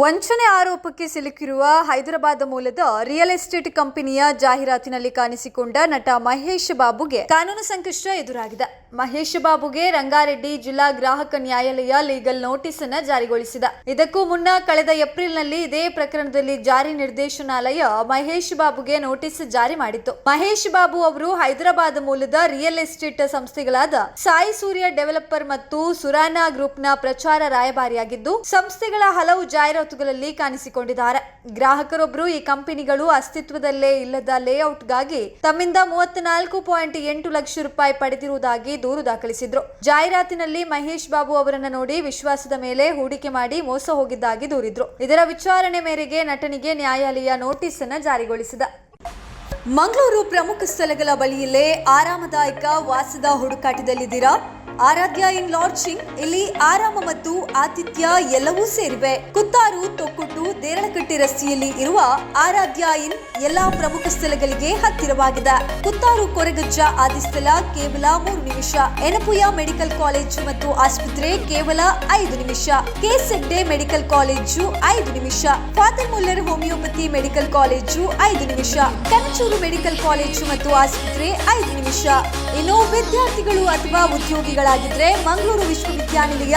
ವಂಚನೆ ಆರೋಪಕ್ಕೆ ಸಿಲುಕಿರುವ ಹೈದರಾಬಾದ್ ಮೂಲದ ರಿಯಲ್ ಎಸ್ಟೇಟ್ ಕಂಪನಿಯ ಜಾಹೀರಾತಿನಲ್ಲಿ ಕಾಣಿಸಿಕೊಂಡ ನಟ ಮಹೇಶ್ ಬಾಬುಗೆ ಕಾನೂನು ಸಂಕಷ್ಟ ಎದುರಾಗಿದೆ. ಮಹೇಶ್ ಬಾಬುಗೆ ರಂಗಾರೆಡ್ಡಿ ಜಿಲ್ಲಾ ಗ್ರಾಹಕ ನ್ಯಾಯಾಲಯ ಲೀಗಲ್ ನೋಟಿಸ್ ಅನ್ನು ಜಾರಿಗೊಳಿಸಿದೆ. ಇದಕ್ಕೂ ಮುನ್ನ ಕಳೆದ ಏಪ್ರಿಲ್ನಲ್ಲಿ ಇದೇ ಪ್ರಕರಣದಲ್ಲಿ ಜಾರಿ ನಿರ್ದೇಶನಾಲಯ ಮಹೇಶ್ ಬಾಬುಗೆ ನೋಟಿಸ್ ಜಾರಿ ಮಾಡಿತ್ತು. ಮಹೇಶ್ ಬಾಬು ಅವರು ಹೈದರಾಬಾದ್ ಮೂಲದ ರಿಯಲ್ ಎಸ್ಟೇಟ್ ಸಂಸ್ಥೆಗಳಾದ ಸಾಯಿ ಸೂರ್ಯ ಡೆವಲಪರ್ ಮತ್ತು ಸುರಾನಾ ಗ್ರೂಪ್ನ ಪ್ರಚಾರ ರಾಯಭಾರಿಯಾಗಿದ್ದು, ಸಂಸ್ಥೆಗಳ ಹಲವು ಜಾಹೀರಾತುಗಳಲ್ಲಿ ಕಾಣಿಸಿಕೊಂಡಿದ್ದಾರೆ. ಗ್ರಾಹಕರೊಬ್ಬರು ಈ ಕಂಪನಿಗಳು ಅಸ್ತಿತ್ವದಲ್ಲೇ ಇಲ್ಲದ ಲೇಔಟ್ಗಾಗಿ ತಮ್ಮಿಂದ ಮೂವತ್ನಾಲ್ಕು ಪಾಯಿಂಟ್ ಎಂಟು ಲಕ್ಷ ರೂಪಾಯಿ ಪಡೆದಿರುವುದಾಗಿ ದೂರು ದಾಖಲಿಸಿದ್ರು. ಜಾಹೀರಾತಿನಲ್ಲಿ ಮಹೇಶ್ ಬಾಬು ಅವರನ್ನು ನೋಡಿ ವಿಶ್ವಾಸದ ಮೇಲೆ ಹೂಡಿಕೆ ಮಾಡಿ ಮೋಸ ಹೋಗಿದ್ದಾಗಿ ದೂರಿದ್ರು. ಇದರ ವಿಚಾರಣೆ ಮೇರೆಗೆ ನಟನಿಗೆ ನ್ಯಾಯಾಲಯ ನೋಟಿಸ್ ಅನ್ನು ಜಾರಿಗೊಳಿಸಿದೆ. ಮಂಗಳೂರು ಪ್ರಮುಖ ಸ್ಥಳಗಳ ಬಳಿಯಲ್ಲೇ ಆರಾಮದಾಯಕ ವಾಸದ ಹುಡುಕಾಟದಲ್ಲಿದ್ದೀರಾ? ಆರಾಧ್ಯ ಇನ್ ಲಾಡ್ಜಿಂಗ್ ಇಲ್ಲಿ ಆರಾಮ ಮತ್ತು ಆತಿಥ್ಯ ಎಲ್ಲವೂ ಸೇರಿವೆ. ಕುತ್ತಾರು, ತೊಕ್ಕೊಟ್ಟು ದೇರಳಕಟ್ಟೆ ರಸ್ತೆಯಲ್ಲಿ ಇರುವ ಆರಾಧ್ಯ ಇನ್ ಎಲ್ಲಾ ಪ್ರಮುಖ ಸ್ಥಳಗಳಿಗೆ ಹತ್ತಿರವಾಗಿದೆ. ಕುತ್ತಾರು, ಕೊರಗಜ್ಜ ಆದಿಸ್ಥಳ ಕೇವಲ ಮೂರು ನಿಮಿಷ. ಎನಪುಯ ಮೆಡಿಕಲ್ ಕಾಲೇಜು ಮತ್ತು ಆಸ್ಪತ್ರೆ ಕೇವಲ ಐದು ನಿಮಿಷ. ಕೆಸೆಡ್ಡೆ ಮೆಡಿಕಲ್ ಕಾಲೇಜು ಐದು ನಿಮಿಷ. Father Muller homoeopathy medical college ಐದು ನಿಮಿಷ. ಕನಚೂರು ಮೆಡಿಕಲ್ ಕಾಲೇಜು ಮತ್ತು ಆಸ್ಪತ್ರೆ ಐದು ನಿಮಿಷ. ಇನ್ನು ವಿದ್ಯಾರ್ಥಿಗಳು ಅಥವಾ ಉದ್ಯೋಗಿಗಳಾಗಿದ್ರೆ ಮಂಗಳೂರು ವಿಶ್ವವಿದ್ಯಾನಿಲಯ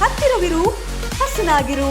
ಹತ್ತಿರವಿರು ಹಸನಾಗಿರು.